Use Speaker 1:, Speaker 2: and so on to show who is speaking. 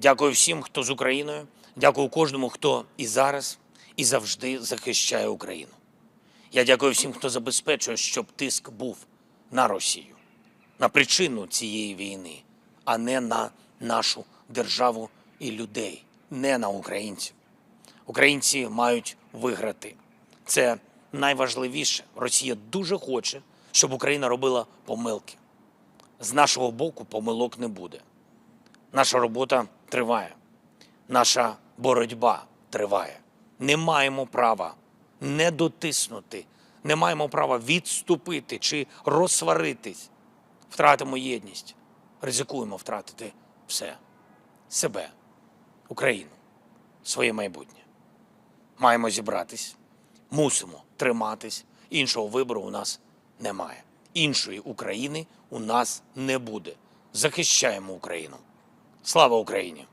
Speaker 1: Дякую всім, хто з Україною. Дякую кожному, хто і зараз, і завжди захищає Україну. Я дякую всім, хто забезпечує, щоб тиск був на Росію, на причину цієї війни, а не на нашу державу і людей, не на українців. Українці мають виграти. Це найважливіше. Росія дуже хоче, щоб Україна робила помилки. З нашого боку помилок не буде. Наша робота триває, наша боротьба триває. Не маємо права не дотиснути, не маємо права відступити чи розсваритись. Втратимо єдність, ризикуємо втратити все себе, Україну, своє майбутнє. Маємо зібратись, мусимо триматись. Іншого вибору у нас немає. Іншої України у нас не буде. Захищаємо Україну. Слава Україні!